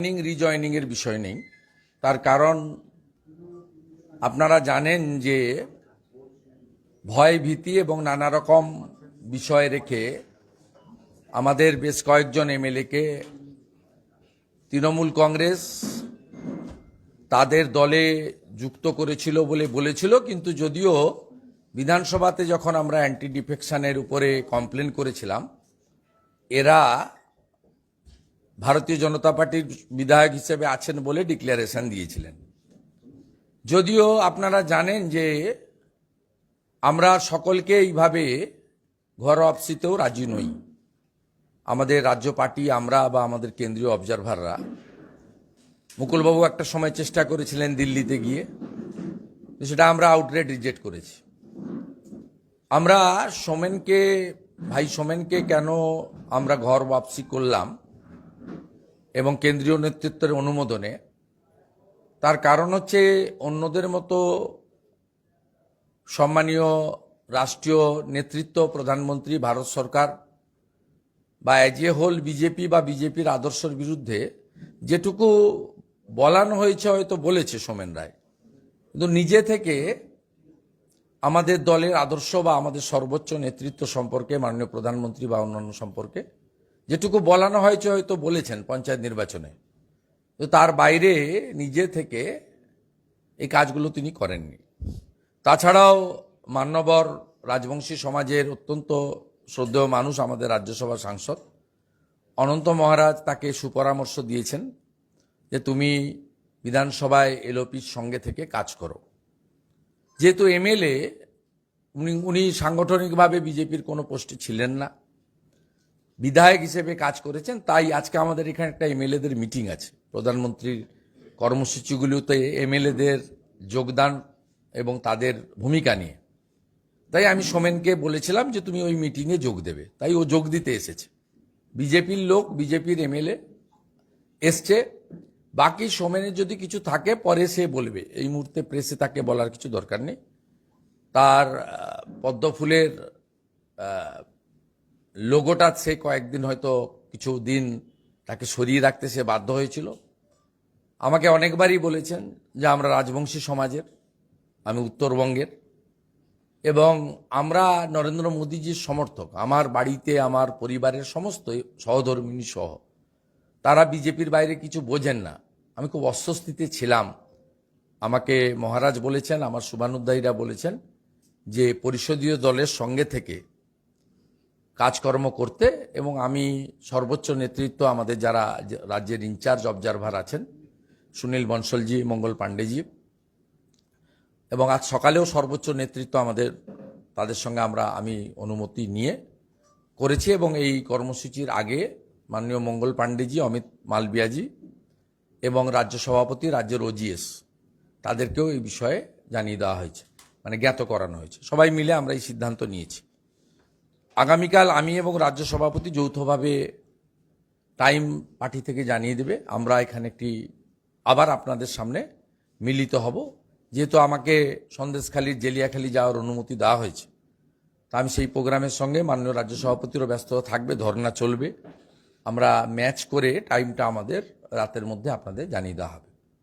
Joining reasoning এর বিষয় নেই। তার কারণ, আপনারা জানেন যে ভয় ভীতি এবং নানা রকম বিষয় রেখে আমাদের বেশ কয়েকজন এমএলএকে তৃণমূল কংগ্রেস তাদের দলে যুক্ত করেছিল বলে বলেছিল, কিন্তু যদিও বিধানসভাতে যখন আমরা অ্যান্টি ডিফেকশনের উপরে কমপ্লেন করেছিলাম, এরা ভারতীয় জনতা পার্টির বিধায়ক হিসেবে আছেন বলে ডিক্লারেশন দিয়েছিলেন। যদিও আপনারা জানেন যে আমরা সকলকে এইভাবে ঘর অফসিতেও রাজি নই। আমাদের রাজ্য পার্টি, আমরা বা আমাদের কেন্দ্রীয় অবজারভাররা মুকুলবাবু একটা সময় চেষ্টা করেছিলেন দিল্লিতে গিয়ে সেটা আমরা আউটরেট রিজেক্ট করেছি। আমরা সোমেনকে, ভাই সোমেনকে কেন আমরা ঘর ওয়াপসি করলাম? এবং কেন্দ্রীয় নেতৃত্বের অনুমোদনে। তার কারণ হচ্ছে অন্যদের মতো সম্মানীয় রাষ্ট্রীয় নেতৃত্ব, প্রধানমন্ত্রী, ভারত সরকার বা এজ এ হোল বিজেপি বা বিজেপির আদর্শের বিরুদ্ধে যেটুকু বলানো হয়েছে, হয়তো বলেছে সোমেন রায়। কিন্তু নিজে থেকে আমাদের দলের আদর্শ বা আমাদের সর্বোচ্চ নেতৃত্ব সম্পর্কে, মাননীয় প্রধানমন্ত্রী বা অন্যান্য সম্পর্কে যেটুকু বলানো হয়েছে হয়তো বলেছেন পঞ্চায়েত নির্বাচনে। তো তার বাইরে নিজে থেকে এই কাজগুলো তিনি করেননি। তাছাড়াও মান্যবর রাজবংশী সমাজের অত্যন্ত শ্রদ্ধেয় মানুষ আমাদের রাজ্যসভা সাংসদ, অনন্ত মহারাজ তাকে সুপরামর্শ দিয়েছেন যে তুমি বিধানসভায় এলওপির সঙ্গে থেকে কাজ করো। যেহেতু এমএলএ, উনি উনি সাংগঠনিকভাবে বিজেপির কোনো পোস্টে ছিলেন না। বিধায়ক হিসেবে কাজ করেছেন, তাই আজকে আমাদের এখানে একটা এমএলএদের মিটিং আছে। প্রধানমন্ত্রীর কর্মসূচিগুলোতে এমএলএদের যোগদান এবং তাদের ভূমিকা নিয়ে। তাই আমি সোমেনকে বলেছিলাম যে তুমি ওই মিটিংয়ে যোগ দেবে। তাই ও যোগ দিতে এসেছে। বিজেপির লোক, বিজেপির এমএলএ এসছে। বাকি সোমেনের যদি কিছু থাকে, পরে সে বলবে। এই মুহূর্তে প্রেসে তাকে বলার কিছু দরকার নেই। তার পদ্মফুলের লোগোটা সে কয়েকদিন হয়তো কিছু দিন তাকে সরিয়ে রাখতে সে বাধ্য হয়েছিল। আমাকে অনেকবারই বলেছেন যে আমরা রাজবংশী সমাজের, আমি উত্তরবঙ্গের। এবং আমরা নরেন্দ্র মোদীজির সমর্থক, আমার বাড়িতে, আমার পরিবারের সমস্ত সহধর্মিনী সহ। তারা বিজেপির বাইরে কিছু বোঝেন না। আমি খুব অস্বস্তিতে ছিলাম। আমাকে মহারাজ বলেছেন, আমার শুভানুদ্দায়ীরা বলেছেন যে পরিষদীয় দলের সঙ্গে থেকে কাজকর্ম করতে এবং আমি সর্বোচ্চ নেতৃত্ব আমাদের যারা রাজ্যের ইনচার্জ অবজারভার আছেন, সুনীল বনসলজি, মঙ্গল পাণ্ডেজি। এবং আজ সকালেও সর্বোচ্চ নেতৃত্ব আমাদের, তাদের সঙ্গে আমরা, আমি অনুমতি নিয়ে করেছি এবং এই কর্মসূচির আগে মাননীয় মঙ্গল পাণ্ডেজি, অমিত মালবিয়াজি এবং রাজ্য সভাপতি, রাজ্যের ওজিএস তাদেরকেও এই বিষয়ে জানিয়ে দেওয়া হয়েছে মানে জ্ঞাত করানো হয়েছে। সবাই মিলে আমরা এই সিদ্ধান্ত নিয়েছি। আগামীকাল আমি এবং রাজ্য সভাপতি যৌথভাবে টাইম পার্টি থেকে জানিয়ে দেবে। আমরা এখানে একটি আবার আপনাদের সামনে মিলিত হব। যেহেতু আমাকে সন্দেশখালীর জেলিয়াখালী যাওয়ার অনুমতি দেওয়া হয়েছে। তা আমি সেই প্রোগ্রামের সঙ্গে মাননীয় রাজ্য সভাপতিরও ব্যস্ত থাকবে ধর্না চলবে। আমরা ম্যাচ করে টাইমটা আমাদের রাতের মধ্যে আপনাদের জানিয়ে দেওয়া হবে।